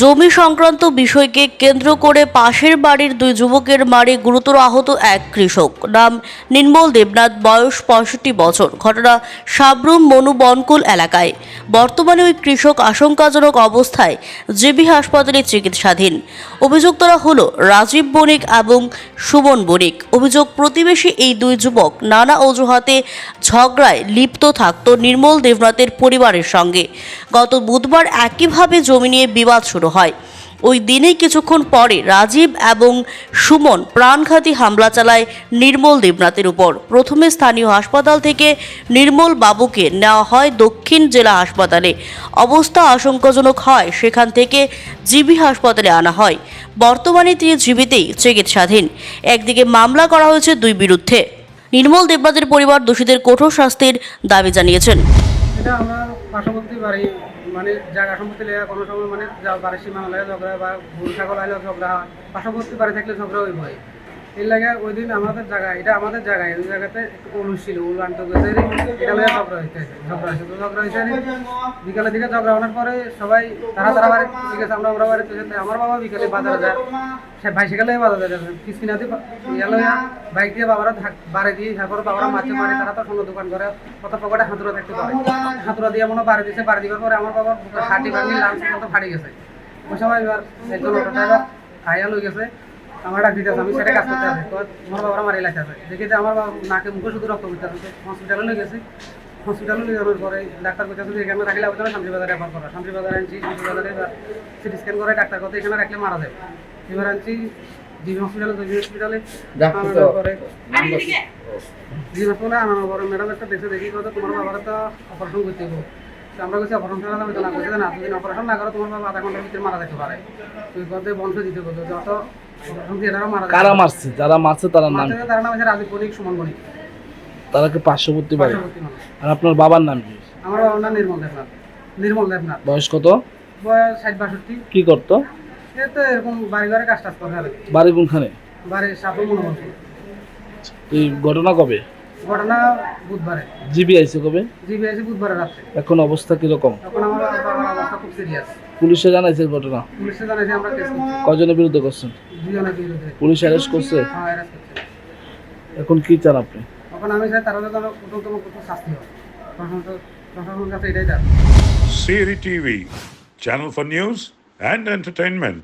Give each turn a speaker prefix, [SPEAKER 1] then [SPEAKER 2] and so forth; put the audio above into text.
[SPEAKER 1] জমি সংক্রান্ত বিষয়কে কেন্দ্র করে পাশের বাড়ির দুই যুবকের মারে গুরুতর আহত এক কৃষক। নাম নির্মল দেবনাথ, বয়স পঁয়ষট্টি বছর। ঘটনা সাবরুম মনু বনকুল এলাকায়। বর্তমানে ওই কৃষক আশঙ্কাজনক অবস্থায় জেবি হাসপাতালে চিকিৎসাধীন। অভিযুক্তরা হল রাজীব বণিক এবং সুমন বণিক। অভিযোগ, প্রতিবেশী এই দুই যুবক নানা অজুহাতে ঝগড়ায় লিপ্ত থাকত নির্মল দেবনাথের পরিবারের সঙ্গে। গত বুধবার একইভাবে জমি নিয়ে বিবাদ শুরু হয়। ওই দিনেই কিছুক্ষণ পরে রাজীব এবং সুমন প্রাণঘাতী হামলা চালায় নির্মল দেবনাথের উপর। প্রথমে স্থানীয় হাসপাতাল থেকে নির্মল বাবুকে নেওয়া হয় দক্ষিণ জেলা হাসপাতালে। অবস্থা আশঙ্কাজনক হয়, সেখান থেকে জিবি হাসপাতালে আনা হয়। বর্তমানে তিনি জীবিতেই চিকিৎসাধীন। একদিকে মামলা করা হয়েছে দুই বিরুদ্ধে। নির্মল দেবনাথের পরিবার দোষীদের কঠোর শাস্তির দাবি জানিয়েছেন।
[SPEAKER 2] মানে জায়গা সম্পত্তি লেগে কোনো সময় মানে যা বাড়ির সীমানা লাগে ঝগড়া বা গরু ছাগল আইলেও ঝগড়া হয়, পার্শ্ববর্তী বাড়ি থাকলে ঝগড়া হইব এই লাগে ওই দিন আমাদের জায়গা, এটা আমাদের জায়গায় ওই জায়গাতে উলুস ছিল এটা লেগে ঝগড়া ঝগড়া হয়েছে তো ঝগড়া হয়েছে বিকালের দিকে ঝগড়া হওয়ার পরে সবাই তারা তারা বাড়ি, ঠিক আছে, আমরা আমরা বাড়িতে যেতে আমার বাবা বিকালে বাজারে যায়, সে বাজারে ইয়ালো বাইক দিয়ে বাবারা বাড়ি দিয়ে তারপরে বাবারা মাছে মারে, তারা তো সঙ্গে দোকান করে, কত পকেটে হাতুরা থাকতে পারে। হাতুরা দিয়ে মনে বাড়ি দিয়েছে বাড়ি পরে আমার বুকের হাঁটি ভাঙি লাঞ্চ মতো গেছে। ওই সময় এবার একজন অটো ড্রাইভার আইয়া লই গেছে আমার ডাক দিতে আমি সেটা কাজ করতে আমার বাবারা আছে। দেখি যে আমার বাবা নাকে মুখে শুধু রক্ত করতে আছে। হসপিটালে লই গেছে। হসপিটালে নিয়ে যাওয়ার পরে ডাক্তার করতে আছে এখানে রাখলে আবার শান্তি বাজারে রেফার করা? শান্তি বাজারে আনছি শান্তি বাজারে সিটি স্ক্যান করে ডাক্তার করতে এখানে রাখলে মারা যাবে। এবার আনছি জিবি হসপিটালে জিবি হসপিটালে। আনানোর পরে জিবি হসপিটালে আনানোর পরে ম্যাডাম একটা দেখে দেখি কথা তোমার বাবার তো অপারেশন করতে হবে আমরা কাছে অপারেশন করা যাবে তো না করছে না? যদি অপারেশন না করো তোমার বাবা আধা ঘণ্টার ভিতরে মারা যেতে পারে। তুই কথা বন্ধ দিতে বলতো যত
[SPEAKER 3] কারা মারছে? যারা মারছে তার নাম
[SPEAKER 2] তার নাম হচ্ছে রাজীব বণিক সুমন বণিক
[SPEAKER 3] তারা কি পার্শ্ববর্তী বাড়ি? আর আপনার বাবার নাম কি?
[SPEAKER 2] আমার বাবার নাম নির্মল দেবনাথ। নির্মল দেবনাথ।
[SPEAKER 3] বয়স কত?
[SPEAKER 2] বয়স ষাট বাষট্টি।
[SPEAKER 3] কি করতো?
[SPEAKER 2] এ তো এরকম বাড়ি ঘরে কাজ টাজ করে।
[SPEAKER 3] বাড়ি কোনখানে?
[SPEAKER 2] বাড়ির সাথে মনোবল।
[SPEAKER 3] এই ঘটনা কবে?
[SPEAKER 2] ঘটনা বুধবারে।
[SPEAKER 3] জিবি আইছে কবে?
[SPEAKER 2] জিবি আছে বুধবারে রাত্রে।
[SPEAKER 3] এখন অবস্থা কীরকম?
[SPEAKER 2] তখন আমার বাবার অবস্থা খুব সিরিয়াস
[SPEAKER 3] পুলিশে জানাইছে ঘটনা?
[SPEAKER 2] পুলিশে জানাইছে আমরা কেস করছি।
[SPEAKER 3] কজনের বিরুদ্ধে করছেন?
[SPEAKER 2] দুজনের বিরুদ্ধে।
[SPEAKER 3] পুলিশ অ্যারেস্ট করছে?
[SPEAKER 2] হ্যাঁ অ্যারেস্ট করছে।
[SPEAKER 3] এখন কি চান আপনি?
[SPEAKER 2] তখন আমি চাই তারা যেন কঠোরতম কঠোর শাস্তি হয়। প্রশাসন প্রশাসনের কাছে এটাই দাবি
[SPEAKER 4] Siri TV, channel for news and entertainment.